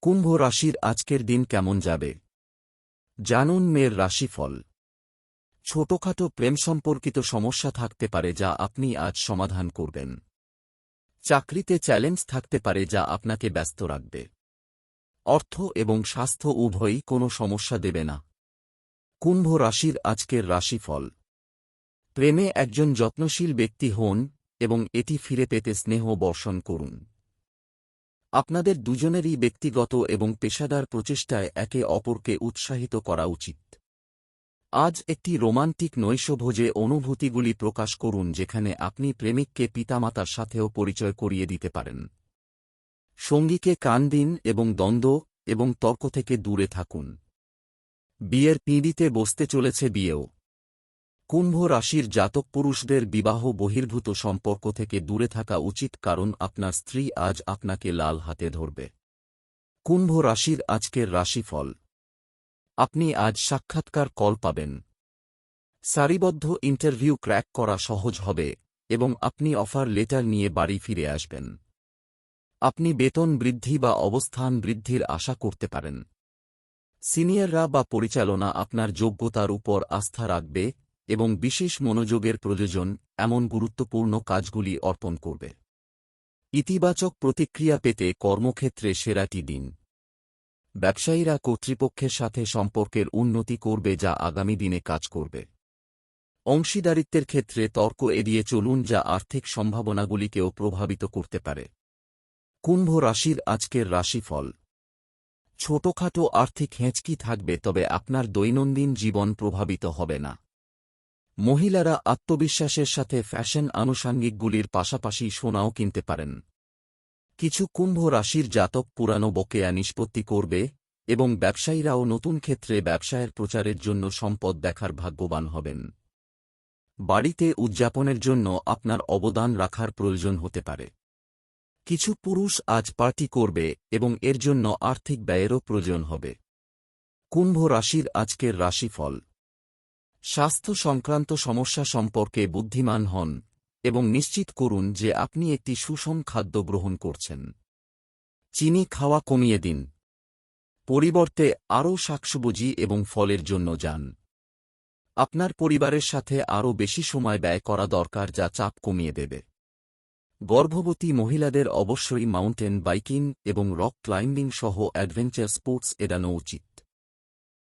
কুম্ভ রাশির আজকের দিন কেমন যাবে? জানুন মেয়ের রাশিফল। ছোটখাটো প্রেম সম্পর্কিত সমস্যা থাকতে পারে যা আপনি আজ সমাধান করবেন। চাকরিতে চ্যালেঞ্জ থাকতে পারে যা আপনাকে ব্যস্ত রাখবে। অর্থ এবং স্বাস্থ্য উভয়ই কোনো সমস্যা দেবে না। কুম্ভ রাশির আজকের রাশিফল। প্রেমে একজন যত্নশীল ব্যক্তি হন এবং এটি ফিরে পেতে স্নেহ বর্ষণ করুন। আপনাদের দুজনেরই ব্যক্তিগত এবং পেশাদার প্রচেষ্টায় একে অপরকে উৎসাহিত করা উচিত। আজ একটি রোমান্টিক নৈশভোজে অনুভূতিগুলি প্রকাশ করুন যেখানে আপনি প্রেমিককে পিতামাতার সাথেও পরিচয় করিয়ে দিতে পারেন। সঙ্গীকে কান দিন এবং দ্বন্দ্ব এবং তর্ক থেকে দূরে থাকুন। বিয়ের পিঁড়িতে বসতে চলেছে বিয়েও। কুম্ভ রাশির জাতক পুরুষদের বিবাহ বহির্ভূত সম্পর্ক থেকে দূরে থাকা উচিত কারণ আপনার স্ত্রী আজ আপনাকে লাল হাতে ধরবে। কুম্ভ রাশির আজকের রাশিফল। আপনি আজ সাক্ষাৎকার কল পাবেন। সারিবদ্ধ ইন্টারভিউ ক্র্যাক করা সহজ হবে এবং আপনি অফার লেটার নিয়ে বাড়ি ফিরে আসবেন। আপনি বেতন বৃদ্ধি বা অবস্থান বৃদ্ধির আশা করতে পারেন। সিনিয়ররা বা পরিচালনা আপনার যোগ্যতার উপর আস্থা রাখবে এবং বিশেষ মনোযোগের প্রয়োজন এমন গুরুত্বপূর্ণ কাজগুলি অর্পণ করবে। ইতিবাচক প্রতিক্রিয়া পেতে কর্মক্ষেত্রে সেরাটি দিন। ব্যবসায়ীরা কর্তৃপক্ষের সাথে সম্পর্কের উন্নতি করবে যা আগামী দিনে কাজ করবে। অংশীদারিত্বের ক্ষেত্রে তর্ক এড়িয়ে চলুন যা আর্থিক সম্ভাবনাগুলিকেও প্রভাবিত করতে পারে। কুম্ভ রাশির আজকের রাশিফল। ছোটখাটো আর্থিক হেঁচকি থাকবে তবে আপনার দৈনন্দিন জীবন প্রভাবিত হবে না। মহিলারা আত্মবিশ্বাসের সাথে ফ্যাশন আনুষাঙ্গিকগুলির পাশাপাশি সোনাও কিনতে পারেন। কিছু কুম্ভ রাশির জাতক পুরানো বকেয়া নিষ্পত্তি করবে এবং ব্যবসায়ীরাও নতুন ক্ষেত্রে ব্যবসায়ের প্রচারের জন্য সম্পদ দেখার ভাগ্যবান হবেন। বাড়িতে উদযাপনের জন্য আপনার অবদান রাখার প্রয়োজন হতে পারে। কিছু পুরুষ আজ পার্টি করবে এবং এর জন্য আর্থিক ব্যয়েরও প্রয়োজন হবে। কুম্ভ রাশির আজকের রাশিফল। স্বাস্থ্য সংক্রান্ত সমস্যা সম্পর্কে বুদ্ধিমান হন এবং নিশ্চিত করুন যে আপনি একটি সুষম খাদ্য গ্রহণ করছেন। চিনি খাওয়া কমিয়ে দিন। পরিবর্তে আরও শাকসবজি এবং ফলের জন্য যান। আপনার পরিবারের সাথে আরও বেশি সময় ব্যয় করা দরকার যা চাপ কমিয়ে দেবে। গর্ভবতী মহিলাদের অবশ্যই মাউন্টেন বাইকিং এবং রক ক্লাইম্বিং সহ অ্যাডভেঞ্চার স্পোর্টস এড়ানো উচিত।